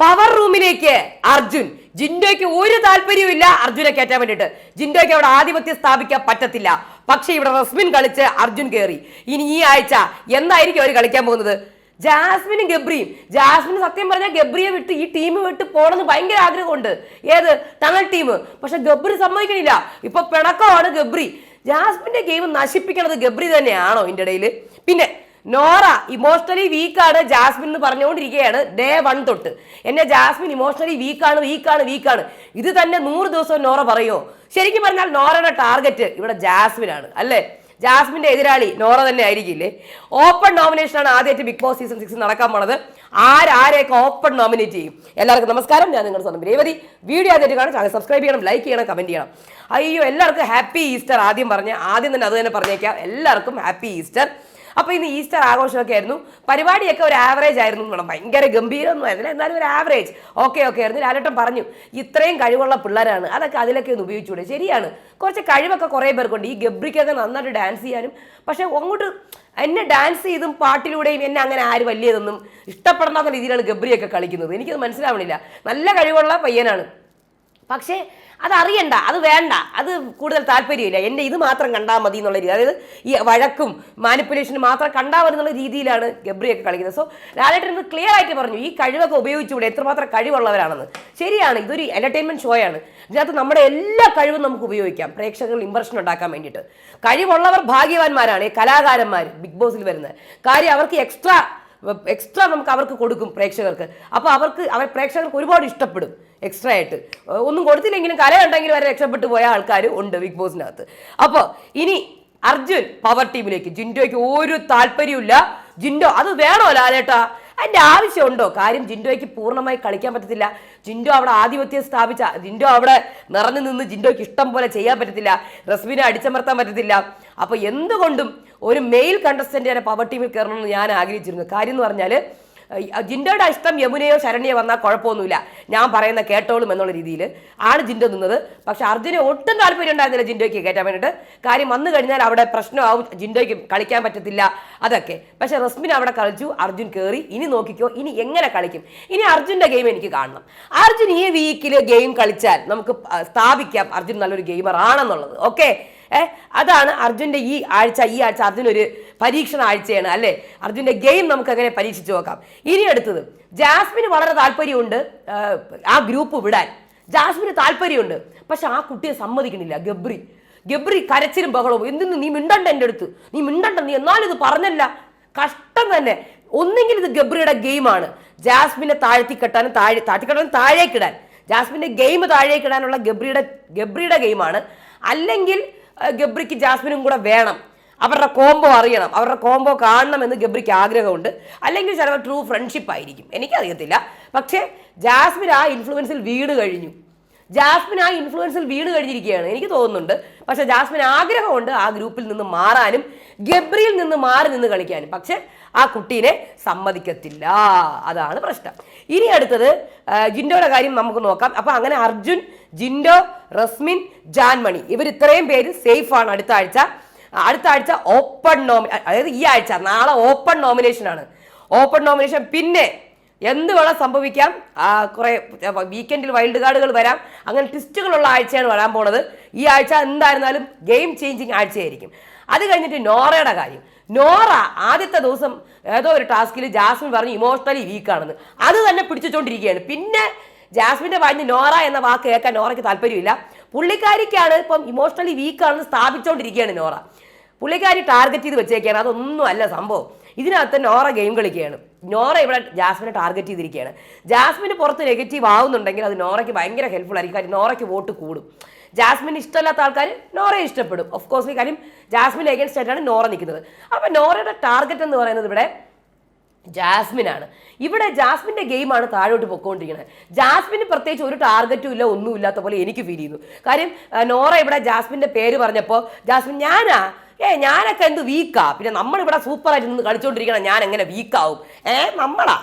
Power റൂമിലേക്ക് അർജുൻ. ജിൻഡോയ്ക്ക് ഒരു താല്പര്യവുമില്ല അർജുനെ കയറ്റാൻ വേണ്ടിയിട്ട്. ജിൻഡോയ്ക്ക് അവിടെ ആധിപത്യം സ്ഥാപിക്കാൻ പറ്റത്തില്ല. പക്ഷെ ഇവിടെ റസ്മിൻ കളിച്ച് അർജുൻ കയറി ഇനി ഈ ആഴ്ച എന്തായിരിക്കും അവർ കളിക്കാൻ പോകുന്നത്? ജാസ്മിനും ഗബ്രിയും. ജാസ്മിൻ സത്യം പറഞ്ഞാൽ ഗബ്രിയെ വിട്ട് ഈ ടീം വിട്ട് പോകണമെന്ന് ഭയങ്കര ആഗ്രഹമുണ്ട്. ഏത്? തങ്ങൾ ടീം പക്ഷെ ഗബ്രി സമ്മതിക്കണില്ല. ഇപ്പൊ പിണക്കമാണ് ഗബ്രി. ജാസ്മിന്റെ ഗെയിം നശിപ്പിക്കണത് ഗബ്രി തന്നെയാണോ ഇതിന്റെ ഇടയിൽ പിന്നെ നോറ ഇമോഷണലി വീക്കാണ് ജാസ്മിൻ എന്ന് പറഞ്ഞുകൊണ്ടിരിക്കുകയാണ്. ഡേ വൺ തൊട്ട്. എന്നെ ജാസ്മിൻ ഇമോഷണലി വീക്കാണ് വീക്കാണ് വീക്കാണ് ഇത് തന്നെ നൂറ് ദിവസം നോറ പറയുമോ ശരിക്കും പറഞ്ഞാൽ നോറയുടെ ടാർഗറ്റ് ഇവിടെ ജാസ്മിൻ ആണ് അല്ലേ? ജാസ്മിന്റെ എതിരാളി നോറ തന്നെ ആയിരിക്കില്ലേ? ഓപ്പൺ നോമിനേഷൻ ആണ് ആദ്യമായിട്ട് ബിഗ് ബോസ് സീസൺ സിക്സ് നടക്കാൻ പോണത്. ആരാരെയൊക്കെ ഓപ്പൺ നോമിനേറ്റ് ചെയ്യും? എല്ലാവർക്കും നമസ്കാരം. ഞാൻ നിങ്ങളുടെ സ്വന്തം രേവതി. വീഡിയോ ആദ്യമായിട്ട് കാണാൻ ചാനൽ സബ്സ്ക്രൈബ് ചെയ്യണം ലൈക്ക് ചെയ്യണം കമന്റ് ചെയ്യണം. അയ്യോ എല്ലാവർക്കും ഹാപ്പി ഈസ്റ്റർ ആദ്യം പറഞ്ഞ ആദ്യം തന്നെ അത് തന്നെ പറഞ്ഞേക്കാം. എല്ലാവർക്കും ഹാപ്പി ഈസ്റ്റർ അപ്പോൾ ഇന്ന് ഈസ്റ്റർ ആഘോഷമൊക്കെ ആയിരുന്നു. പരിപാടിയൊക്കെ ഒരു ആവറേജ് ആയിരുന്നു വേണം. ഭയങ്കര ഗംഭീരമൊന്നും ആയിരുന്നില്ല. എന്നാലും ഒരു ആവറേജ് ഓക്കെ ഓക്കെ ആയിരുന്നു. ലാലട്ടം പറഞ്ഞു ഇത്രയും കഴിവുള്ള പിള്ളേരാണ്. അതൊക്കെ അതിലൊക്കെ ഒന്ന് ഉപയോഗിച്ചൂടെ. ശരിയാണ്. കുറച്ച് കഴിവൊക്കെ കുറേ പേർക്കുണ്ട്. ഈ ഗബ്രിക്കൊക്കെ നന്നായിട്ട് ഡാൻസ് ചെയ്യാനും. പക്ഷെ അങ്ങോട്ട് എന്നെ ഡാൻസ് ചെയ്തും പാട്ടിലൂടെയും എന്നെ അങ്ങനെ ആര് വലിയതൊന്നും ഇഷ്ടപ്പെടുന്ന രീതിയിലാണ് ഗബ്രിയൊക്കെ കളിക്കുന്നത്. എനിക്കത് മനസ്സിലാവണില്ല. നല്ല കഴിവുള്ള പയ്യനാണ്. പക്ഷേ അത് അറിയണ്ട അത് വേണ്ട അത് കൂടുതൽ താല്പര്യമില്ല. എന്റെ ഇത് മാത്രം കണ്ടാൽ മതി എന്നുള്ള രീതി. അതായത് ഈ വഴക്കും മാനിപ്പുലേഷനും മാത്രം കണ്ടാൽ മതി എന്നുള്ള രീതിയിലാണ് ഗബ്രിയൊക്കെ കളിക്കുന്നത്. സോ ലാലേട്ടൻ ഇത് ക്ലിയർ ആയിട്ട് പറഞ്ഞു ഈ കഴിവൊക്കെ ഉപയോഗിച്ചുകൂടെ? എത്രമാത്രം കഴിവുള്ളവരാണെന്ന്. ശരിയാണ് ഇതൊരു എന്റർടൈൻമെന്റ് ഷോയാണ് ഇതിനകത്ത് നമ്മുടെ എല്ലാ കഴിവും നമുക്ക് ഉപയോഗിക്കാം പ്രേക്ഷകരിൽ ഇമ്പ്രഷൻ ഉണ്ടാക്കാൻ വേണ്ടിയിട്ട്. കഴിവുള്ളവർ ഭാഗ്യവാന്മാരാണ് ഈ കലാകാരന്മാർ ബിഗ് ബോസിൽ വരുന്നത്. കാര്യം അവർക്ക് എക്സ്ട്രാ എക്സ്ട്രാ നമുക്ക് അവർക്ക് കൊടുക്കും പ്രേക്ഷകർക്ക്. അപ്പോൾ അവർക്ക് അവർ പ്രേക്ഷകർക്ക് ഒരുപാട് ഇഷ്ടപ്പെടും എക്സ്ട്രാ ആയിട്ട്. ഒന്നും കൊടുത്തില്ലെങ്കിലും കല ഉണ്ടെങ്കിൽ വരെ രക്ഷപ്പെട്ടു പോയ ആൾക്കാർ ഉണ്ട് ബിഗ് ബോസിനകത്ത് അപ്പോൾ ഇനി അർജുൻ പവർ ടീമിലേക്ക് ജിൻഡോയ്ക്ക് ഒരു താല്പര്യമില്ല ജിൻഡോ അത് വേണോ ലാലേട്ടാ? അതിന്റെ ആവശ്യമുണ്ടോ? കാര്യം ജിൻഡോയ്ക്ക് പൂർണമായി കളിക്കാൻ പറ്റത്തില്ല. ജിൻഡോ അവിടെ ആധിപത്യം സ്ഥാപിച്ച ജിൻഡോ അവിടെ നിറഞ്ഞു നിന്ന് ജിൻഡോയ്ക്ക് ഇഷ്ടം പോലെ ചെയ്യാൻ പറ്റത്തില്ല. റസ്മിനെ അടിച്ചമർത്താൻ പറ്റത്തില്ല. അപ്പോൾ എന്തുകൊണ്ടും ഒരു മെയിൽ കണ്ടസ്റ്റന്റ് പവർ ടീമിൽ കയറണമെന്ന് ഞാൻ ആഗ്രഹിച്ചിരുന്നു. കാര്യം എന്ന് പറഞ്ഞാൽ ജിൻഡോയുടെ ഇഷ്ടം യമുനയോ ശരണ്യോ വന്നാൽ കുഴപ്പമൊന്നുമില്ല. ഞാൻ പറയുന്ന കേട്ടോളും എന്നുള്ള രീതിയിൽ ആണ് ജിൻഡോ നിന്നത്. പക്ഷെ അർജുനെ ഒട്ടും താല്പര്യം ഉണ്ടായിരുന്നില്ല ജിൻഡോയ്ക്ക് കയറ്റാൻ വേണ്ടിയിട്ട്. കാര്യം വന്നു കഴിഞ്ഞാൽ അവിടെ പ്രശ്നമാവും ജിൻഡോയ്ക്ക് കളിക്കാൻ പറ്റത്തില്ല അതൊക്കെ. പക്ഷെ റസ്മിൻ അവിടെ കളിച്ചു അർജുൻ കയറി ഇനി നോക്കിക്കോ ഇനി എങ്ങനെ കളിക്കും? ഇനി അർജുന്റെ ഗെയിം എനിക്ക് കാണണം. അർജുൻ ഈ വീക്കിൽ ഗെയിം കളിച്ചാൽ നമുക്ക് സ്ഥാപിക്കാം അർജുൻ നല്ലൊരു ഗെയിമർ ആണെന്നുള്ളത്. ഓക്കെ ഏഹ് അതാണ് അർജുന്റെ ഈ ആഴ്ച ഈ ആഴ്ച അർജുൻ ഒരു പരീക്ഷണ ആഴ്ചയാണ് അല്ലേ? അർജുന്റെ ഗെയിം നമുക്ക് അങ്ങനെ പരീക്ഷിച്ച് നോക്കാം. ഇനി അടുത്തത് ജാസ്മിന് വളരെ താല്പര്യമുണ്ട് ആ, ഗ്രൂപ്പ് വിടാൻ. ജാസ്മിന് താല്പര്യമുണ്ട് പക്ഷെ ആ കുട്ടിയെ സമ്മതിക്കുന്നില്ല ഗബ്രി. ഗബ്രി കരച്ചിലും ബഹളവും. എന്തിന് നീ മിണ്ടണ്ട എന്റെ അടുത്ത്? നീ മിണ്ടണ്ട നീ എന്നാലും ഇത് പറഞ്ഞല്ല. കഷ്ടം തന്നെ. ഒന്നെങ്കിൽ ഇത് ഗബ്രിയുടെ ഗെയിമാണ് ജാസ്മിനെ താഴ്ത്തിക്കെട്ടാനും താഴെ താഴ്ത്തിക്കെട്ടാനും താഴേക്കിടാൻ ജാസ്മിന്റെ ഗെയിം താഴേക്കിടാനുള്ള ഗബ്രിയുടെ ഗബ്രിയുടെ ഗെയിമാണ് അല്ലെങ്കിൽ ഗബ്രിക്ക് ജാസ്മിനും കൂടെ വേണം. അവരുടെ കോംബോ അറിയണം അവരുടെ കോംബോ കാണണം എന്ന് ഗബ്രിക്ക് ആഗ്രഹമുണ്ട്. അല്ലെങ്കിൽ ചിലപ്പോൾ ട്രൂ ഫ്രണ്ട്ഷിപ്പ് ആയിരിക്കും. എനിക്കറിയത്തില്ല. പക്ഷേ ജാസ്മിൻ ആ ഇൻഫ്ലുവൻസിൽ വീട് കഴിഞ്ഞു. ജാസ്മിൻ ആ ഇൻഫ്ലുവൻസിൽ വീട് കഴിഞ്ഞിരിക്കുകയാണ്. എനിക്ക് തോന്നുന്നുണ്ട്. പക്ഷെ ജാസ്മിൻ ആഗ്രഹമുണ്ട് ആ ഗ്രൂപ്പിൽ നിന്ന് മാറാനും ഗബ്രിയിൽ നിന്ന് മാറി നിന്ന് കളിക്കാനും. പക്ഷെ ആ കുട്ടീനെ സമ്മതിക്കത്തില്ല. അതാണ് പ്രശ്നം. ഇനി അടുത്തത് ജിൻഡോയുടെ കാര്യം നമുക്ക് നോക്കാം. അപ്പോൾ അങ്ങനെ അർജുൻ ജിൻഡോ റസ്മിൻ ജാൻമണി. ഇവർ ഇത്രയും പേര് സേഫാണ് അടുത്ത ആഴ്ച. അടുത്ത ആഴ്ച ഓപ്പൺ നോമി അതായത് ഈ ആഴ്ച നാളെ ഓപ്പൺ നോമിനേഷൻ ആണ്. ഓപ്പൺ നോമിനേഷൻ പിന്നെ എന്ത് വേണം സംഭവിക്കാം? കുറേ വീക്കെൻഡിൽ വൈൽഡ് കാർഡുകൾ വരാം. അങ്ങനെ ട്വിസ്റ്റുകളുള്ള ആഴ്ചയാണ് വരാൻ പോണത്. ഈ ആഴ്ച എന്തായിരുന്നാലും ഗെയിം ചേഞ്ചിങ് ആഴ്ചയായിരിക്കും. അത് കഴിഞ്ഞിട്ട് നോറയുടെ കാര്യം. നോറ ആദ്യത്തെ ദിവസം ഏതോ ഒരു ടാസ്കിൽ ജാസ്മിൻ പറഞ്ഞ് ഇമോഷണലി വീക്കാണെന്ന് അത് തന്നെ പിടിച്ചുകൊണ്ടിരിക്കുകയാണ്. പിന്നെ ജാസ്മിന്റെ പറഞ്ഞ് നോറ എന്ന വാക്ക് കേൾക്കാൻ നോറയ്ക്ക് താല്പര്യമില്ല. പുള്ളിക്കാരിക്കാണ് ഇപ്പം ഇമോഷണലി വീക്കാണെന്ന് സ്ഥാപിച്ചുകൊണ്ടിരിക്കുകയാണ് നോറ. പുള്ളിക്കാരി ടാർഗറ്റ് ചെയ്ത് വെച്ചേക്കാണ്. അതൊന്നും അല്ല സംഭവം. ഇതിനകത്ത് നോറ ഗെയിം കളിക്കുകയാണ്. നോറ ഇവിടെ ജാസ്മിനെ ടാർഗറ്റ് ചെയ്തിരിക്കുകയാണ്. ജാസ്മിന് പുറത്ത് നെഗറ്റീവ് ആവുന്നുണ്ടെങ്കിൽ അത് നോറയ്ക്ക് ഭയങ്കര ഹെൽപ്ഫുൾ ആയിരിക്കും. കാര്യം നോറയ്ക്ക് വോട്ട് കൂടും. ജാസ്മിന് ഇഷ്ടമല്ലാത്ത ആൾക്കാർ നോറയെ ഇഷ്ടപ്പെടും. ഓഫ് കോഴ്സ് ഈ കാര്യം ജാസ്മിൻ അഗേൻസ്റ്റ് ആയിട്ടാണ് നോറ നിൽക്കുന്നത്. അപ്പോൾ നോറയുടെ ടാർഗറ്റ് എന്ന് പറയുന്നത് ഇവിടെ ജാസ്മിനാണ്. ഇവിടെ ജാസ്മിന്റെ ഗെയിമാണ് താഴോട്ട് പൊക്കോണ്ടിരിക്കുന്നത്. ജാസ്മിന് പ്രത്യേകിച്ച് ഒരു ടാർഗറ്റും ഇല്ല ഒന്നും ഇല്ലാത്ത പോലെ എനിക്ക് ഫീൽ ചെയ്യുന്നു. കാര്യം നോറ ഇവിടെ ജാസ്മിന്റെ പേര് പറഞ്ഞപ്പോൾ ജാസ്മിൻ ഞാനാ ഏ ഞാനൊക്കെ എന്ത് വീക്കാ പിന്നെ നമ്മളിവിടെ സൂപ്പറായിട്ട് നിന്ന് കളിച്ചുകൊണ്ടിരിക്കണം ഞാൻ എങ്ങനെ വീക്കാവും ഏ നമ്മളാ.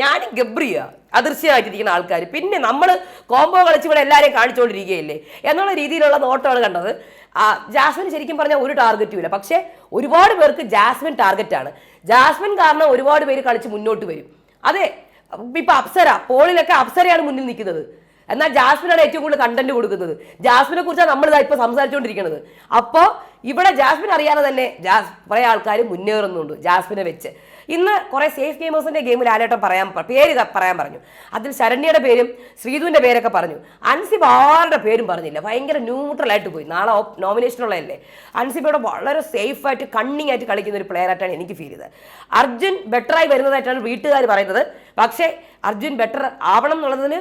ഞാനും ഗബ്രിയ. അദൃശ്യമായിട്ടിരിക്കുന്ന ആൾക്കാർ പിന്നെ നമ്മൾ കോംബോ കളിച്ച് ഇവിടെ എല്ലാവരെയും കാണിച്ചുകൊണ്ടിരിക്കുകയല്ലേ എന്നുള്ള രീതിയിലുള്ള നോട്ടമാണ് കണ്ടത്. ജാസ്മിൻ ശരിക്കും പറഞ്ഞാൽ ഒരു ടാർഗറ്റും ഇല്ല. പക്ഷേ ഒരുപാട് പേർക്ക് ജാസ്മിൻ ടാർഗറ്റാണ് ജാസ്മിൻ കാരണം ഒരുപാട് പേര് കളിച്ച് മുന്നോട്ട് വരും. അതെ ഇപ്പം അപ്സര. പോളിലൊക്കെ അപ്സരയാണ് മുന്നിൽ നിൽക്കുന്നത്. എന്നാൽ ജാസ്മിനാണ് ഏറ്റവും കൂടുതൽ കണ്ടന്റ് കൊടുക്കുന്നത്. ജാസ്മിനെ കുറിച്ചാണ് നമ്മൾ ഇതാ ഇപ്പൊ സംസാരിച്ചുകൊണ്ടിരിക്കുന്നത് അപ്പോൾ ഇവിടെ ജാസ്മിൻ അറിയാതെ തന്നെ ജാസ് കുറേ ആൾക്കാർ മുന്നേറുന്നുണ്ട് ജാസ്മിനെ വെച്ച്. ഇന്ന് കുറേ സേഫ് ഗെയിമേഴ്സിന്റെ ഗെയിമിൽ ആലേട്ടം പറയാൻ പേര് പറയാൻ പറഞ്ഞു. അതിൽ ശരണ്യയുടെ പേരും ശ്രീധുവിന്റെ പേരൊക്കെ പറഞ്ഞു. അൻസിബ് ആരുടെ പേരും പറഞ്ഞില്ല. ഭയങ്കര ന്യൂട്രൽ ആയിട്ട് പോയി. നാളെ നോമിനേഷനുള്ളതല്ലേ അൻസിബയുടെ വളരെ സേഫ് ആയിട്ട് കണ്ണിങ് ആയിട്ട് കളിക്കുന്ന ഒരു പ്ലെയർ ആയിട്ടാണ് എനിക്ക് ഫീൽ ചെയ്തത്. അർജുൻ ബെറ്ററായി വരുന്നതായിട്ടാണ് വീട്ടുകാർ പറയുന്നത്. പക്ഷേ അർജുൻ ബെറ്റർ ആവണം എന്നുള്ളതിന്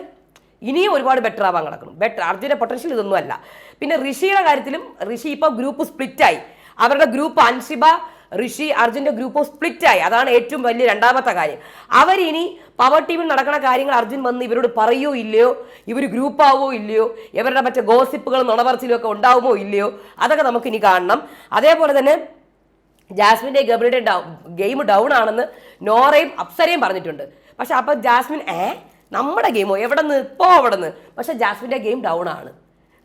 ഇനിയും ഒരുപാട് ബെറ്റർ ആവാൻ കിടക്കണം ബെറ്റർ അർജുന്റെ പൊട്ടൻഷ്യൽ ഇതൊന്നും അല്ല പിന്നെ ഋഷിയുടെ കാര്യത്തിലും ഋഷി ഇപ്പോൾ ഗ്രൂപ്പ് സ്പ്ലിറ്റായി അവരുടെ ഗ്രൂപ്പ് അൻഷിബ ഋഷി അർജുന്റെ ഗ്രൂപ്പ് സ്പ്ലിറ്റായി അതാണ് ഏറ്റവും വലിയ രണ്ടാമത്തെ കാര്യം. അവരിനി പവർ ടീമിൽ നടക്കുന്ന കാര്യങ്ങൾ അർജുൻ വന്ന് ഇവരോട് പറയോ ഇല്ലയോ? ഇവർ ഗ്രൂപ്പാവോ ഇല്ലയോ? ഇവരുടെ മറ്റേ ഗോസിപ്പുകളും നുണപറച്ചിലും ഒക്കെ ഉണ്ടാവുമോ ഇല്ലയോ? അതൊക്കെ നമുക്ക് ഇനി കാണണം. അതേപോലെ തന്നെ ജാസ്മിന്റെ ഗബ്രിയുടെ ഡൗ ഗെയിം ഡൗൺ ആണെന്ന് നോറയും അപ്സരയും പറഞ്ഞിട്ടുണ്ട്. പക്ഷെ അപ്പോൾ ജാസ്മിൻ ഏ? നമ്മുടെ ഗെയിമോ എവിടെ നിന്ന് ഇപ്പോൾ അവിടെ നിന്ന് പക്ഷെ ജാസ്മിന്റെ ഗെയിം ഡൗൺ ആണ്.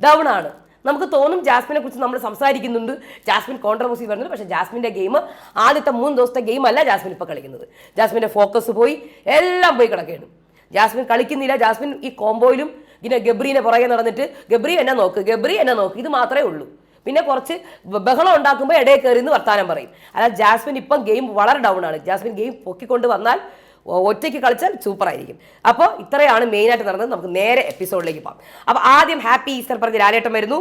ഡൗൺ ആണ്. നമുക്ക് തോന്നും ജാസ്മിനെ കുറിച്ച് നമ്മൾ സംസാരിക്കുന്നുണ്ട്. ജാസ്മിൻ കോൺട്രവേഴ്സി പറഞ്ഞത് പക്ഷേ ജാസ്മിന്റെ ഗെയിം ആദ്യത്തെ മൂന്ന് ദിവസത്തെ ഗെയിം അല്ല ജാസ്മിൻ ഇപ്പോൾ കളിക്കുന്നത്. ജാസ്മിന്റെ ഫോക്കസ് പോയി എല്ലാം പോയി കിടക്കുകയാണ്. ജാസ്മിൻ കളിക്കുന്നില്ല. ജാസ്മിൻ ഈ കോംബോയിലും ഇങ്ങനെ ഗബ്രീനെ പുറകെ നടന്നിട്ട് ഗബ്രി എന്നെ നോക്ക് ഗബ്രി എന്നെ നോക്ക് ഇത് മാത്രമേ ഉള്ളൂ. പിന്നെ കുറച്ച് ബഹളം ഉണ്ടാക്കുമ്പോൾ ഇടയിൽ കയറി എന്ന് വർത്താനം പറയും. അല്ല ജാസ്മിൻ ഇപ്പം ഗെയിം വളരെ ഡൗൺ ആണ്. ജാസ്മിൻ ഗെയിം പൊക്കിക്കൊണ്ട് വന്നാൽ ഒറ്റയ്ക്ക് കളിച്ചാൽ സൂപ്പർ ആയിരിക്കും. അപ്പോൾ ഇത്രയാണ് മെയിനായിട്ട് നടന്നത്. നമുക്ക് നേരെ എപ്പിസോഡിലേക്ക് പോകാം. അപ്പോൾ ആദ്യം ഹാപ്പി ഈസ്റ്റർ പറഞ്ഞ് ലാലേട്ടം വരുന്നു.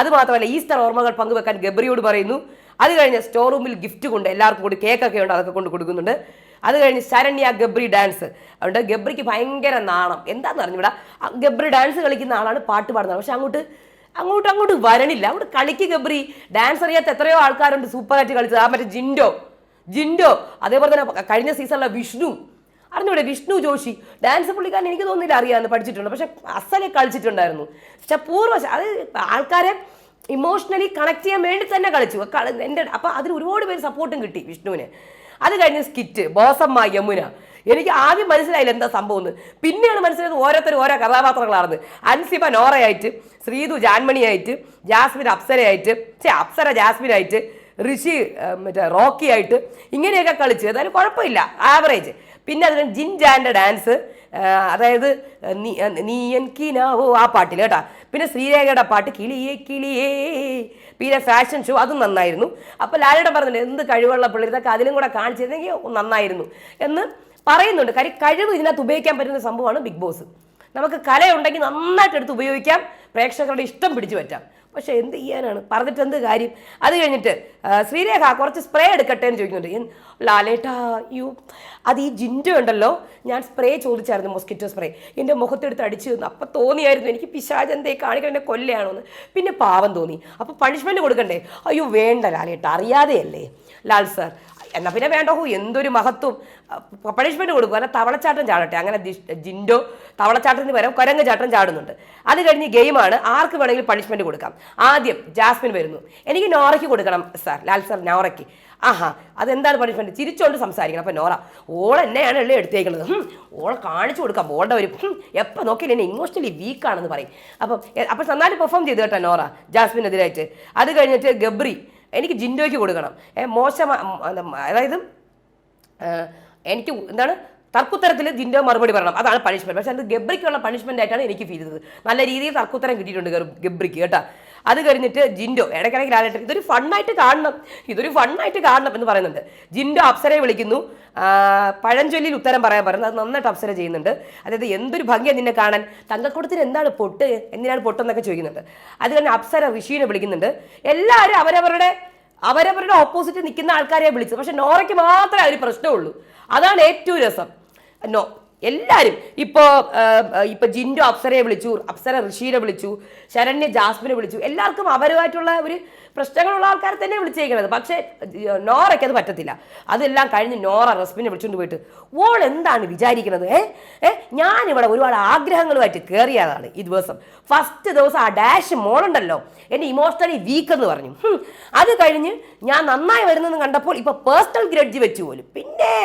അതുമാത്രമല്ല ഈസ്റ്റർ ഓർമ്മകൾ പങ്കുവെക്കാൻ ഗബ്രിയോട് പറയുന്നു. അത് കഴിഞ്ഞ് സ്റ്റോർ റൂമിൽ ഗിഫ്റ്റ് കൊണ്ട് എല്ലാവർക്കും കൂടി കേക്കൊക്കെ ഉണ്ട് അതൊക്കെ കൊണ്ട് കൊടുക്കുന്നുണ്ട്. അത് കഴിഞ്ഞ് ശരണ്യ ഗബ്രി ഡാൻസ് അതുകൊണ്ട് ഗബ്രിക്ക് ഭയങ്കര നാണം. എന്താന്ന് അറിഞ്ഞൂടാ? ഗബ്രി ഡാൻസ് കളിക്കുന്ന ആളാണ് പാട്ട് പാടുന്നത്. പക്ഷെ അങ്ങോട്ട് അങ്ങോട്ട് അങ്ങോട്ട് വരണില്ല. അങ്ങോട്ട് കളിക്ക് ഗബ്രി. ഡാൻസ് അറിയാത്ത എത്രയോ ആൾക്കാരുണ്ട് സൂപ്പറായിട്ട് കളിച്ചത്. ആ മറ്റേ ജിൻഡോ ജിൻഡോ. അതേപോലെ തന്നെ കഴിഞ്ഞ സീസണിലെ വിഷ്ണു. അറിഞ്ഞൂടെ വിഷ്ണു ജോഷി. ഡാൻസ് പുള്ളിക്കാരൻ എനിക്ക് തോന്നുന്നില്ല അറിയാമെന്ന് പഠിച്ചിട്ടുണ്ട്. പക്ഷെ അസലെ കളിച്ചിട്ടുണ്ടായിരുന്നു. പക്ഷെ പൂർവശ അത് ആൾക്കാരെ ഇമോഷണലി കണക്ട് ചെയ്യാൻ വേണ്ടി തന്നെ കളിച്ചു. കള- എന്റെ അപ്പം അതിന് ഒരുപാട് പേര് സപ്പോർട്ടും കിട്ടി വിഷ്ണുവിന്. അത് കഴിഞ്ഞ് സ്കിറ്റ് ബോസമ്മ യമുന. എനിക്ക് ആദ്യം മനസ്സിലായില്ല എന്താ സംഭവം എന്ന്. പിന്നെയാണ് മനസ്സിലായത് ഓരോരുത്തരും ഓരോ കഥാപാത്രങ്ങളാണെന്ന്. അൻസിബ നോറയായിട്ട് ശ്രീതു ജാൻമണിയായിട്ട് ജാസ്മിൻ അപ്സരയായിട്ട് ചേ അപ്സര ജാസ്മിനായിട്ട് ഋഷി മറ്റേ റോക്കി ആയിട്ട് ഇങ്ങനെയൊക്കെ കളിച്ച്. ഏതായാലും കുഴപ്പമില്ല. ആവറേജ്. പിന്നെ അതിന് ജിൻ ജാന്റെ ഡാൻസ് അതായത് നീ എനിക്കിനാവോ ആ പാട്ടിൽ കേട്ടാ. പിന്നെ ശ്രീരേഖയുടെ പാട്ട് കിളിയേ കിളിയേ പിന്നെ ഫാഷൻ ഷോ അതും നന്നായിരുന്നു. അപ്പോൾ ലാലേട്ടൻ പറഞ്ഞില്ല എന്ത് കഴിവുള്ള പിള്ളേർ ഇതൊക്കെ അതിലും കൂടെ കാണിച്ചിരുന്നെങ്കിൽ നന്നായിരുന്നു എന്ന് പറയുന്നുണ്ട്. കാര്യം കഴിവ് ഇതിനകത്ത് ഉപയോഗിക്കാൻ പറ്റുന്ന സംഭവമാണ് ബിഗ് ബോസ്. നമുക്ക് കലയുണ്ടെങ്കിൽ നന്നായിട്ട് എടുത്ത് ഉപയോഗിക്കാം പ്രേക്ഷകരുടെ ഇഷ്ടം പിടിച്ചു പറ്റാം. പക്ഷെ എന്ത് ചെയ്യാനാണ്? പറഞ്ഞിട്ട് എന്ത് കാര്യം? അത് കഴിഞ്ഞിട്ട് ശ്രീരേഖ കുറച്ച് സ്പ്രേ എടുക്കട്ടെ എന്ന് ചോദിക്കുന്നുണ്ട്. ലാലേട്ടാ യു അത് ഈ ജിൻഡോ ഉണ്ടല്ലോ. ഞാൻ സ്പ്രേ ചോദിച്ചായിരുന്നു മൊസ്കിറ്റോ സ്പ്രേ എന്റെ മുഖത്തെടുത്ത് അടിച്ചു തന്നു. അപ്പം തോന്നിയായിരുന്നു. എനിക്ക് പിശാചന്തയെ എന്നെ കൊല്ലയാണോ എന്ന് പിന്നെ പാവം തോന്നി. അപ്പോൾ പണിഷ്മെന്റ് കൊടുക്കണ്ടേ? അയ്യോ വേണ്ട ലാലേട്ടാ അറിയാതെയല്ലേ? ലാൽ സാർ എന്നാ പിന്നെ വേണ്ട ഹോ എന്തൊരു മഹത്വം. പണിഷ്മെന്റ് കൊടുക്കും. അല്ല തവളച്ചാട്ടം ചാടട്ടെ. അങ്ങനെ ജിൻഡോ തവളച്ചാട്ടത്തിന് പകരം കുരങ്ങ് ചാട്ടം ചാടുന്നുണ്ട്. അത് കഴിഞ്ഞ് ഗെയിമാണ്. ആർക്ക് വേണമെങ്കിലും പണിഷ്മെന്റ് കൊടുക്കാം. ആദ്യം ജാസ്മിൻ വരുന്നു. എനിക്ക് നോറയ്ക്ക് കൊടുക്കണം സാർ. ലാൽ സാർ നോറയ്ക്ക്. ആഹാ അതെന്താണ് പണിഷ്മെന്റ് ചിരിച്ചുകൊണ്ട് സംസാരിക്കണം. അപ്പം നോറ ഓൾ എന്നെയാണ് എള്ളി എടുത്തേക്കുന്നത്? ഓൾ കാണിച്ചു കൊടുക്കാം. ഓളുടെ ഒരു എപ്പോൾ നോക്കിയില്ല എന്നെ ഇമോഷണലി വീക്കാണെന്ന് പറയും. അപ്പം അപ്പം നന്നായിട്ട് പെർഫോം ചെയ്തു കേട്ടോ നോറ ജാസ്മിനെതിരായിട്ട്. അത് കഴിഞ്ഞിട്ട് ഗബ്രി എനിക്ക് ജിൻഡോയ്ക്ക് കൊടുക്കണം. മോശം അതായത് എനിക്ക് എന്താണ് തർക്കുത്തരത്തിൽ ജിൻഡോ മറുപടി പറയണം. അതാണ് പണിഷ്മെന്റ് പക്ഷേ അത് ഗബ്രിക്കുള്ള പണിഷ്മെന്റ് ആയിട്ടാണ് എനിക്ക് ഫീൽ ചെയ്തത്. നല്ല രീതിയിൽ തർക്കുത്തരം കിട്ടിയിട്ടുണ്ട് ഗബ്രിക്ക് കേട്ടോ. അത് കഴിഞ്ഞിട്ട് ജിൻഡോ ഇടയ്ക്കിടയ്ക്ക് ലാലേട്ടൻ ഇതൊരു ഫണ്ണായിട്ട് കാണണം. ഇതൊരു ഫണ്ണായിട്ട് കാണണം എന്ന് പറയുന്നുണ്ട്. ജിൻഡോ അപ്സരയെ വിളിക്കുന്നു. പഴഞ്ചൊല്ലിൽ ഉത്തരം പറയാൻ പറയുന്നത് അത് നന്നായിട്ട് അപ്സര ചെയ്യുന്നുണ്ട്. അതായത് എന്തൊരു ഭംഗിയാണ് നിന്നെ കാണാൻ. തങ്കക്കൂടത്തിന് എന്താണ് പൊട്ട്? എന്തിനാണ് പൊട്ടെന്നൊക്കെ ചോദിക്കുന്നുണ്ട്. അത് കഴിഞ്ഞ് അപ്സര ഋഷീനെ വിളിക്കുന്നുണ്ട്. എല്ലാവരും അവരവരുടെ അവരവരുടെ ഓപ്പോസിറ്റ് നിൽക്കുന്ന ആൾക്കാരെ വിളിച്ചത്. പക്ഷെ നോറയ്ക്ക് മാത്രമേ ഒരു പ്രശ്നമുള്ളൂ. അതാണ് ഏറ്റവും രസം. നോ എല്ലാവരും ഇപ്പോൾ ഇപ്പോൾ ജിൻഡോ അപ്സരയെ വിളിച്ചു അപ്സര ഋഷീനെ വിളിച്ചു ശരണ്യ ജാസ്മിനെ വിളിച്ചു. എല്ലാവർക്കും അവരുമായിട്ടുള്ള ഒരു പ്രശ്നങ്ങളുള്ള ആൾക്കാരെ തന്നെ വിളിച്ചേക്കുന്നത് പക്ഷേ നോറയ്ക്ക് അത് പറ്റത്തില്ല. അതെല്ലാം കഴിഞ്ഞ് നോറ റസ്മിനെ വിളിച്ചുകൊണ്ട് പോയിട്ട് ഓൾ എന്താണ് വിചാരിക്കുന്നത് ഏ ഏ ഞാനിവിടെ ഒരുപാട് ആഗ്രഹങ്ങളുമായിട്ട് കയറിയതാണ് ഈ ദിവസം. ഫസ്റ്റ് ദിവസം ആ ഡാഷ് മോളുണ്ടല്ലോ എന്റെ ഇമോഷണലി വീക്ക് എന്ന് പറഞ്ഞു. അത് കഴിഞ്ഞ് ഞാൻ നന്നായി വരുന്നെന്ന് കണ്ടപ്പോൾ ഇപ്പോൾ പേഴ്സണൽ ഗ്രഡ്ജ് വെച്ചു പോലും. പിന്നെ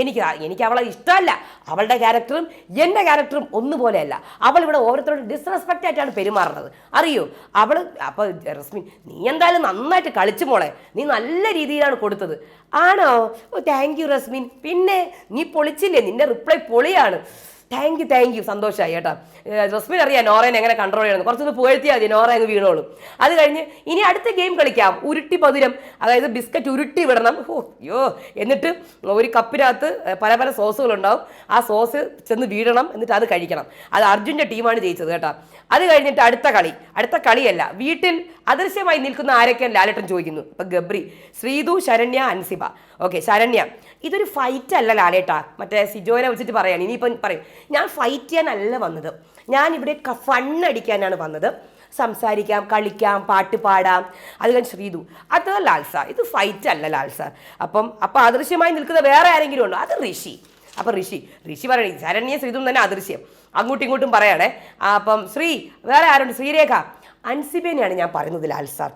എനിക്ക് എനിക്ക് അവളെ ഇഷ്ടമല്ല. അവളുടെ ക്യാരക്ടറും എന്റെ ക്യാരക്ടറും ഒന്നുപോലെയല്ല. അവൾ ഇവിടെ ഓരോരുത്തരോട് ഡിസ്റെസ്പെക്റ്റ് ആയിട്ടാണ് പെരുമാറുന്നത്. അറിയോ? അവൾ അപ്പോൾ റസ്മിൻ നീ എന്തായാലും നന്നായിട്ട് കളിച്ചു മോളെ. നീ നല്ല രീതിയിലാണ് കൊടുത്തത്. ആണോ? ഓ താങ്ക് യു റസ്മിൻ. പിന്നെ നീ പൊളിച്ചില്ലേ? നിന്റെ റിപ്ലൈ പൊളിയാണ്. താങ്ക് യു താങ്ക് യു സന്തോഷമായി കേട്ടോ. ജസ്മിൻ അറിയാം നോറേനെ എങ്ങനെ കൺട്രോൾ ചെയ്യണം കുറച്ചൊന്ന് പുകഴ്ത്തിയാൽ മതി നോറ അങ്ങ് വീണോളും. അത് കഴിഞ്ഞ് ഇനി അടുത്ത ഗെയിം കളിക്കാം. ഉരുട്ടി പതിരം അതായത് ബിസ്ക്കറ്റ് ഉരുട്ടി വിടണം. ഓ അയ്യോ. എന്നിട്ട് ഒരു കപ്പിനകത്ത് പല പല സോസുകളുണ്ടാവും. ആ സോസ് ചെന്ന് വീഴണം എന്നിട്ട് അത് കഴിക്കണം. അത് അർജുന്റെ ടീമാണ് ജയിച്ചത് കേട്ടോ. അത് കഴിഞ്ഞിട്ട് അടുത്ത കളി. അടുത്ത കളിയല്ല വീട്ടിൽ അദൃശ്യമായി നിൽക്കുന്ന ആരൊക്കെ ലാലേട്ടൻ ചോദിക്കുന്നു. അപ്പം ഗബ്രി ശ്രീതു ശരണ്യ അൻസിബ. ഓക്കെ ശരണ്യ. ഇതൊരു ഫൈറ്റ് അല്ല ലാലേട്ടാ. മറ്റേ സിജോനെ വെച്ചിട്ട് പറയാണ് ഇനിയിപ്പം പറയും ഞാൻ ഫൈറ്റ് ചെയ്യാനല്ല വന്നത്. ഞാൻ ഇവിടെ ഫണ്ണടിക്കാനാണ് വന്നത്. സംസാരിക്കാം കളിക്കാം പാട്ട് പാടാം. അത് കഴിഞ്ഞ് ശ്രീതു അത് ലാൽസ ഇത് ഫൈറ്റ് അല്ല ലാൽസ അപ്പം അപ്പം അദൃശ്യമായി നിൽക്കുന്ന വേറെ ആരെങ്കിലും ഉണ്ടോ? അത് ഋഷി. അപ്പം ഋഷി ഋഷി പറയണേ ശരണ്യ ശ്രീതും തന്നെ അദൃശ്യം. അങ്ങോട്ടും ഇങ്ങോട്ടും പറയണേ. അപ്പം ശ്രീ വേറെ ആരുണ്ട്? ശ്രീരേഖ. അൻസിബേനെയാണ് ഞാൻ പറയുന്നത് ലാൽ സാർ.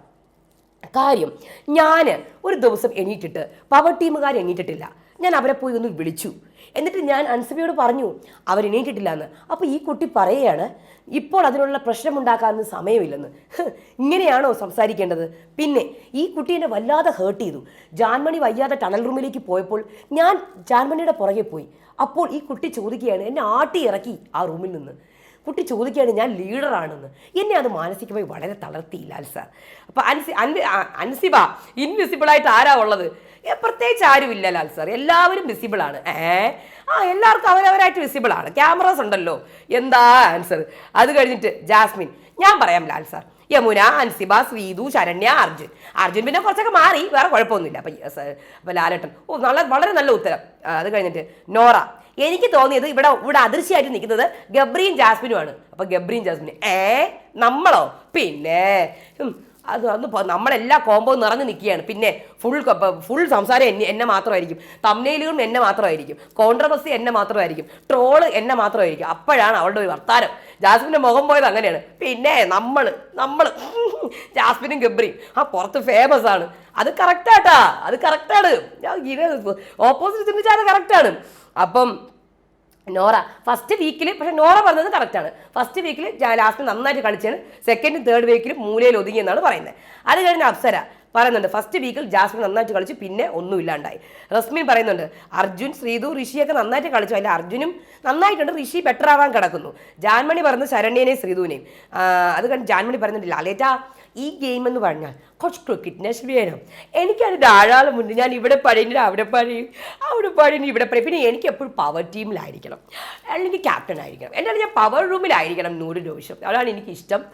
കാര്യം ഞാൻ ഒരു ദിവസം എണീറ്റിട്ട് പവർ ടീമുകാർ എണീറ്റിട്ടില്ല. ഞാൻ അവരെ പോയി ഒന്ന് വിളിച്ചു. എന്നിട്ട് ഞാൻ അൻസബിയോട് പറഞ്ഞു അവർ എണീറ്റിട്ടില്ല എന്ന് അപ്പോൾ ഈ കുട്ടി പറയുകയാണ് ഇപ്പോൾ അതിനുള്ള പ്രശ്നമുണ്ടാക്കാനൊന്നും സമയമില്ലെന്ന്. ഇങ്ങനെയാണോ സംസാരിക്കേണ്ടത്? പിന്നെ ഈ കുട്ടി എന്നെ വല്ലാതെ ഹേർട്ട് ചെയ്തു. ജാൻമണി വയ്യാതെ ടണൽ റൂമിലേക്ക് പോയപ്പോൾ ഞാൻ ജാൻമണിയുടെ പുറകെ പോയി. അപ്പോൾ ഈ കുട്ടി ചോദിക്കുകയാണ് എന്നെ ആട്ടി ഇറക്കി ആ റൂമിൽ നിന്ന്. കുട്ടി ചോദിക്കുകയാണ് ഞാൻ ലീഡറാണെന്ന് എന്നെ അത് മാനസികമായി വളരെ തളർത്തിയില്ല അൽസ. അപ്പോൾ അപ്പൊ അൻസി അൻസിബ ഇൻവിസിബിളായിട്ട് ആരാ ഉള്ളത്? പ്രത്യേകിച്ച് ആരുമില്ല ലാൽ സാർ എല്ലാവരും വിസിബിൾ ആണ്. ഏ ആ എല്ലാവർക്കും അവരവരായിട്ട് വിസിബിൾ ആണ്. ക്യാമറാസ് ഉണ്ടല്ലോ. എന്താ ആൻസർ അത് കഴിഞ്ഞിട്ട് ജാസ്മിൻ. ഞാൻ പറയാം ലാൽ സാർ യമുന അൻസിബ ശ്രീതു ശരണ്യ അർജുൻ. അർജുൻ പിന്നെ കുറച്ചൊക്കെ മാറി വേറെ കുഴപ്പമൊന്നുമില്ല. അപ്പൊ അപ്പം ലാലേട്ടൻ. ഓ നല്ല വളരെ നല്ല ഉത്തരം. അത് കഴിഞ്ഞിട്ട് നോറ. എനിക്ക് തോന്നിയത് ഇവിടെ ഇവിടെ അതിർച്ചയായിട്ട് നിൽക്കുന്നത് ഗബ്രിയും ജാസ്മിനുമാണ്. അപ്പൊ ഗബ്രിയും ജാസ്മിൻ ഏ നമ്മളോ? പിന്നെ അത് അന്ന് നമ്മളെല്ലാ കോമ്പോ നിറഞ്ഞു നിൽക്കുകയാണ്. പിന്നെ ഫുൾ ഫുൾ സംസാരം എന്നെ എന്നെ മാത്രമായിരിക്കും. തമ്നയിലുകളും എന്നെ മാത്രമായിരിക്കും. കോൺട്രവേഴ്സി എന്നെ മാത്രമായിരിക്കും. ട്രോൾ എന്നെ മാത്രമായിരിക്കും. അപ്പോഴാണ് അവളുടെ ഒരു വർത്താനം. ജാസ്മിന്റെ മുഖം പോയത് അങ്ങനെയാണ്. പിന്നെ നമ്മൾ നമ്മൾ ജാസ്മിനും ഗബ്രിയും. ആ പുറത്ത് ഫേമസ് ആണ്. അത് കറക്റ്റാട്ടാ അത് കറക്റ്റാണ് ഓപ്പോസിറ്റ് ചിന്തിച്ചാൽ കറക്റ്റാണ് അപ്പം നോറ ഫസ്റ്റ് വീക്കിൽ പക്ഷേ നോറ പറഞ്ഞത് കറക്റ്റാണ് ഫസ്റ്റ് വീക്കിൽ ലാസ്റ്റ് നന്നായിട്ട് കളിച്ചാണ്. സെക്കൻഡ് തേർഡ് വീക്കിൽ മൂലയിൽ ഒതുങ്ങിയെന്നാണ് പറയുന്നത്. അത് കഴിഞ്ഞ് അപ്സര പറയുന്നുണ്ട്. ഫസ്റ്റ് വീക്കിൽ ജാസ്മിൻ നന്നായിട്ട് കളിച്ചു പിന്നെ ഒന്നും ഒന്നുമില്ലാണ്ടായി റസ്മിൻ പറയുന്നുണ്ട് അർജുൻ ശ്രീതു ഋഷിയൊക്കെ നന്നായിട്ട് കളിച്ചു. അല്ല അർജുനും നന്നായിട്ടുണ്ട്. ഋഷി ബെറ്റർ ആവാൻ കിടക്കുന്നു. ജാൻമണി പറയുന്നത് ശരണ്യനെയും ശ്രീതുവിനെയും. അത് കണ്ട് ജാൻമണി പറയുന്നുണ്ട് ലാലേറ്റാ ഈ ഗെയിം എന്ന് പറഞ്ഞാൽ കുറച്ച് ക്രിക്കറ്റ്നെസ് വേണം. എനിക്കത് ധാരാളം ഉണ്ട് ഞാൻ ഇവിടെ പഴയുന്നത് അവിടെ പഴയും അവിടെ പഴയുന്നത് ഇവിടെ പറയും. പിന്നെ എനിക്ക് എപ്പോഴും പവർ ടീമിലായിരിക്കണം അല്ലെങ്കിൽ ക്യാപ്റ്റൻ ആയിരിക്കണം. എന്നാലും ഞാൻ പവർ റൂമിലായിരിക്കണം നൂറ് ദിവസം. അതാണ് എനിക്കിഷ്ടം.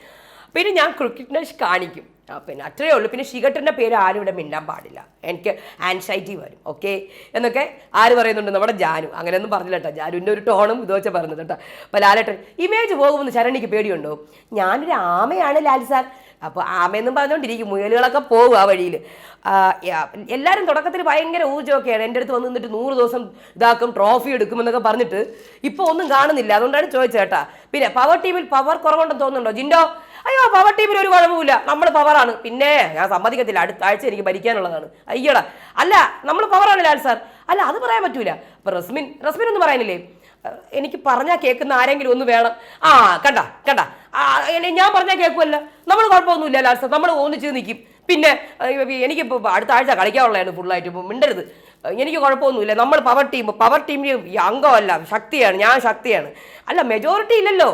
പിന്നെ ഞാൻ ക്രിക്കറ്റ്നെസ് കാണിക്കും. പിന്നെ അത്രയേ ഉള്ളൂ. പിന്നെ ശിഖട്ടന്റെ പേര് ആരും ഇവിടെ മിണ്ടാൻ പാടില്ല. എനിക്ക് ആൻസൈറ്റി വരും ഓക്കെ എന്നൊക്കെ ആര് പറയുന്നുണ്ട്? നമ്മുടെ ജാനു. അങ്ങനെയൊന്നും പറഞ്ഞില്ല കേട്ടോ. ജാനുവിന്റെ ഒരു ടോണും ഇത് വെച്ചാൽ പറഞ്ഞത് കേട്ടോ. അപ്പോൾ ലാലേട്ടൻ ഇമേജ് പോകുമെന്ന് ശരണിക്ക് പേടിയുണ്ടോ? ഞാനൊരു ആമയാണ് ലാൽ സാർ. അപ്പോൾ ആമയെന്നും പറഞ്ഞുകൊണ്ടിരിക്കും മുയലുകളൊക്കെ പോകും ആ വഴിയിൽ എല്ലാവരും തുടക്കത്തിൽ ഭയങ്കര ഊർജമൊക്കെയാണ്. എന്റെ അടുത്ത് വന്ന് നിന്നിട്ട് നൂറ് ദിവസം ഇതാക്കും ട്രോഫി എടുക്കുമെന്നൊക്കെ പറഞ്ഞിട്ട് ഇപ്പോൾ ഒന്നും കാണുന്നില്ല. അതുകൊണ്ടാണ് ചോദിച്ചേട്ടാ പിന്നെ പവർ ടീമിൽ പവർ കുറവുണ്ടെന്ന് തോന്നുന്നുണ്ടോ? ജിൻഡോ അയ്യോ പവർ ടീമിൽ ഒരു കുഴപ്പമില്ല നമ്മൾ പവറാണ് പിന്നെ ഞാൻ സമ്മതിക്കത്തില്ല. അടുത്ത ആഴ്ച എനിക്ക് ഭരിക്കാനുള്ളതാണ്. അയ്യോടാ. അല്ല നമ്മൾ പവറാണ് ലാൽ സാർ അല്ല അത് പറയാൻ പറ്റൂല. അപ്പൊ റസ്മിൻ റസ്മിൻ ഒന്നും പറയാനില്ലേ എനിക്ക് പറഞ്ഞാൽ കേൾക്കുന്ന ആരെങ്കിലും ഒന്ന് വേണം. ആ കണ്ട കണ്ട. ഞാൻ പറഞ്ഞാൽ കേൾക്കുമല്ല നമ്മൾ കുഴപ്പമൊന്നുമില്ല സാർ. നമ്മൾ ഒന്നിച്ച് നിൽക്കും പിന്നെ എനിക്ക് അടുത്ത ആഴ്ച കളിക്കാനുള്ളതാണ് ഫുള്ളായിട്ട്. ഇപ്പോൾ മിണ്ടരുത്. എനിക്ക് കുഴപ്പമൊന്നുമില്ല. നമ്മൾ പവർ ടീം പവർ ടീമിന് അംഗമല്ല. ശക്തിയാണ്. ഞാൻ ശക്തിയാണ്. അല്ല മെജോറിറ്റി ഇല്ലല്ലോ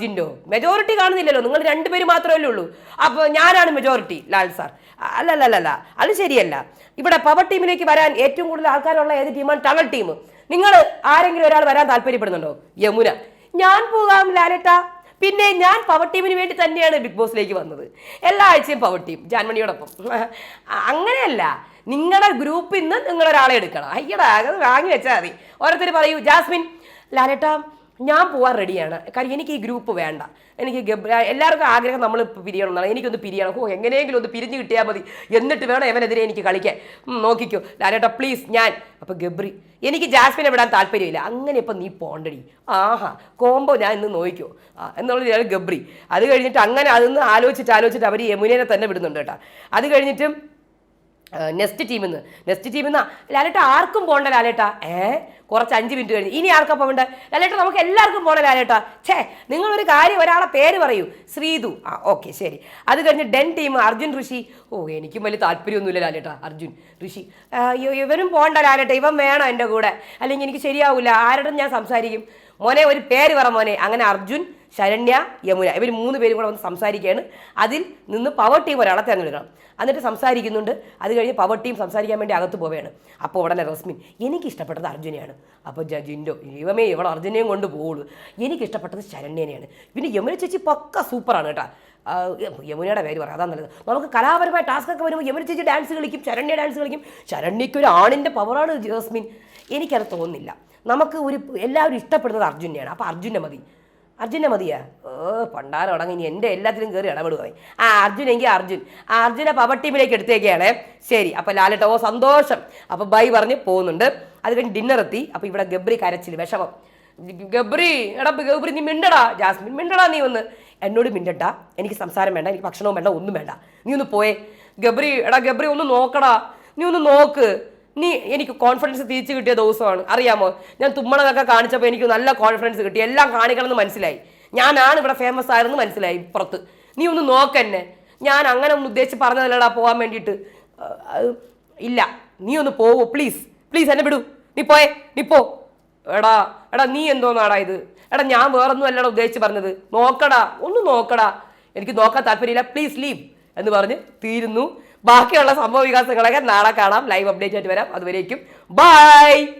ജിൻഡോ. മെജോറിറ്റി കാണുന്നില്ലല്ലോ. നിങ്ങൾ രണ്ടുപേര് മാത്രമല്ലേ ഉള്ളൂ. അപ്പോൾ ഞാനാണ് മെജോറിറ്റി ലാൽ സാർ. അല്ലല്ലല്ല അല്ല അല്ല അല്ല അത് ശരിയല്ല. ഇവിടെ പവർ ടീമിലേക്ക് വരാൻ ഏറ്റവും കൂടുതൽ ആൾക്കാരുള്ള ഏത് ടീമാണ് ടണൽ ടീം നിങ്ങൾ ആരെങ്കിലും ഒരാൾ വരാൻ താല്പര്യപ്പെടുന്നുണ്ടോ? യമുന. ഞാൻ പോകാം ലാലേട്ട. പിന്നെ ഞാൻ പവർ ടീമിന് വേണ്ടി തന്നെയാണ് ബിഗ് ബോസിലേക്ക് വന്നത്. എല്ലാ ആഴ്ചയും പവർ ടീം ജാൻമണിയോടൊപ്പം. അങ്ങനെയല്ല. നിങ്ങളുടെ ഗ്രൂപ്പിൽ നിന്ന് നിങ്ങളൊരാളെ എടുക്കണം. അയ്യടാ അത് വാങ്ങി വെച്ചാൽ മതി. ഓരോരുത്തർ പറയൂ ജാസ്മിൻ ലാലേട്ടാ ഞാൻ പോവാൻ റെഡിയാണ് കാര്യം എനിക്ക് ഈ ഗ്രൂപ്പ് വേണ്ട. എനിക്ക് എല്ലാവർക്കും ആഗ്രഹം നമ്മൾ പിരിയണം എന്നാണ്. എനിക്കൊന്ന് പിരിയണം. ഓ എങ്ങനെയെങ്കിലും ഒന്ന് പിരിഞ്ഞ് കിട്ടിയാൽ മതി. എന്നിട്ട് വേണം എവനെതിരെ എനിക്ക് കളിക്കാൻ. നോക്കിക്കോ. ലാലേട്ടാ പ്ലീസ് ഞാൻ. അപ്പോൾ ഗബ്രി എനിക്ക് ജാസ്മിനെ വിടാൻ താല്പര്യമില്ല. അങ്ങനെ ഇപ്പം നീ പോണ്ടടി. ആഹാ കോംബോ ഞാൻ ഇന്ന് നോക്കിക്കോ ആ എന്നുള്ളത് ഞാൻ ഗബ്രി. അത് കഴിഞ്ഞിട്ട് അങ്ങനെ അതൊന്ന് ആലോചിച്ചിട്ട് ആലോചിച്ചിട്ട് അവർ യമുനേനെ തന്നെ വിടുന്നുണ്ട് കേട്ടോ. അത് കഴിഞ്ഞിട്ട് നെക്സ്റ്റ് ടീമിൽ നിന്ന് നെക്സ്റ്റ് ടീമിൽ നിന്ന് ലാലേട്ട ആർക്കും പോകണ്ട ലാലേട്ട. ഏ കുറച്ച് അഞ്ച് മിനിറ്റ് കഴിഞ്ഞ്. ഇനി ആർക്കാ പോകണ്ട ലാലേട്ട നമുക്ക് എല്ലാവർക്കും പോകണ്ട ലാലേട്ട. ഛേ നിങ്ങളൊരു കാര്യം ഒരാളെ പേര് പറയൂ. ശ്രീതു. ആ ഓക്കെ ശരി. അത് കഴിഞ്ഞ് ഡെൻ ടീം അർജുൻ ഋഷി. ഓ എനിക്കും വലിയ താല്പര്യമൊന്നുമില്ല ലാലേട്ട അർജുൻ ഋഷി. ഇവനും പോകണ്ട ലാലേട്ട. ഇവൻ വേണം എന്റെ കൂടെ. അല്ലെങ്കിൽ എനിക്ക് ശരിയാവില്ല. ആരോടും ഞാൻ സംസാരിക്കും. മോനെ ഒരു പേര് പറ മോനെ. അങ്ങനെ അർജുൻ ശരണ്യ യമുന ഇവർ മൂന്ന് പേരും കൂടെ വന്ന് സംസാരിക്കുകയാണ്. അതിൽ നിന്ന് പവർ ടീം ഒരാളെ തിരഞ്ഞെടുക്കണം. എന്നിട്ട് സംസാരിക്കുന്നുണ്ട്. അത് കഴിഞ്ഞ് പവർ ടീം സംസാരിക്കാൻ വേണ്ടി അകത്ത് പോവുകയാണ്. അപ്പോൾ ഉടനെ റസ്മിൻ എനിക്ക് ഇഷ്ടപ്പെട്ടത് അർജുനയാണ്. അപ്പോൾ ജിൻഡോ ഇവമേ ഇവൾ അർജുനയും കൊണ്ട് പോവുള്ളൂ. എനിക്ക് ഇഷ്ടപ്പെട്ടത് ശരണ്യനെയാണ്. പിന്നെ യമുന ചേച്ചി പക്ക സൂപ്പറാണ് കേട്ടോ. യമുനയുടെ പേര് പറയാം. അതാ നല്ലത്. നമുക്ക് കലാപരമായ ടാസ്ക് ഒക്കെ വരുമ്പോൾ യമുന ചേച്ചി ഡാൻസ് കളിക്കും ശരണ്യ ഡാൻസ് കളിക്കും. ശരണ്യയ്ക്ക് ഒരു ആണിന്റെ പവറാണ് ജസ്മിൻ എനിക്കത് തോന്നുന്നില്ല. നമുക്ക് ഒരു എല്ലാവരും ഇഷ്ടപ്പെടുന്നത് അർജുനെയാണ്. അപ്പോൾ അർജുനെ മതി. അർജുനെ മതിയാ? ഓ പണ്ടാരം അടങ്ങി. ഇനി എന്റെ എല്ലാത്തിലും കയറി ഇടപെടുവായി ആ അർജുൻ എങ്കിൽ അർജുൻ. ആ അർജുനെ പവർ ടീമിലേക്ക് എടുത്തേക്കാണ്. ശരി അപ്പോൾ ലാലേട്ട സന്തോഷം. അപ്പോൾ ബൈ പറഞ്ഞ് പോകുന്നുണ്ട്. അത് കഴിഞ്ഞ് ഡിന്നർ എത്തി. അപ്പോൾ ഇവിടെ ഗബ്രി കരച്ചിൽ വിഷമം. ഗബ്രി എടാ ഗബ്രി നീ മിണ്ടടാ. ജാസ്മിൻ മിണ്ടടാ നീ ഒന്ന്. എന്നോട് മിണ്ടട്ടാ. എനിക്ക് സംസാരം വേണ്ട എനിക്ക് ഭക്ഷണവും വേണ്ട ഒന്നും വേണ്ട. നീ ഒന്ന് പോയേ. ഗബ്രി എടാ ഗബ്രി ഒന്ന് നോക്കടാ. നീ ഒന്ന് നോക്ക്. നീ എനിക്ക് കോൺഫിഡൻസ് തിരിച്ചു കിട്ടിയ ദിവസമാണ്. അറിയാമോ? ഞാൻ തുമ്മണതൊക്കെ കാണിച്ചപ്പോൾ എനിക്ക് നല്ല കോൺഫിഡൻസ് കിട്ടി. എല്ലാം കാണിക്കണമെന്ന് മനസ്സിലായി. ഞാനാണ് ഇവിടെ ഫേമസ് ആയെന്ന് മനസ്സിലായി പുറത്ത്. നീ ഒന്ന് നോക്കെന്നെ ഞാൻ അങ്ങനെ ഒന്ന് ഉദ്ദേശിച്ച് പറഞ്ഞതല്ലടാ പോകാൻ വേണ്ടിയിട്ട്. ഇല്ല. നീ ഒന്ന് പോവോ പ്ലീസ് പ്ലീസ് എന്നെ വിടൂ. നീ പോയേ. നീ പോ. എടാ എടാ നീ എന്തോന്നാടാ ഇത്? എടാ ഞാൻ വേറൊന്നും അല്ലടാ ഉദ്ദേശിച്ച് പറഞ്ഞത്. നോക്കടാ. ഒന്ന് നോക്കടാ. എനിക്ക് നോക്കാൻ താല്പര്യമില്ല. പ്ലീസ് ലീവ് എന്ന് പറഞ്ഞ് തീരുന്നു. ബാക്കിയുള്ള സംഭവ വികാസങ്ങളൊക്കെ നാളെ കാണാം. ലൈവ് അപ്ഡേറ്റ് ആയിട്ട് വരാം. അതുവരേക്കും. ബൈ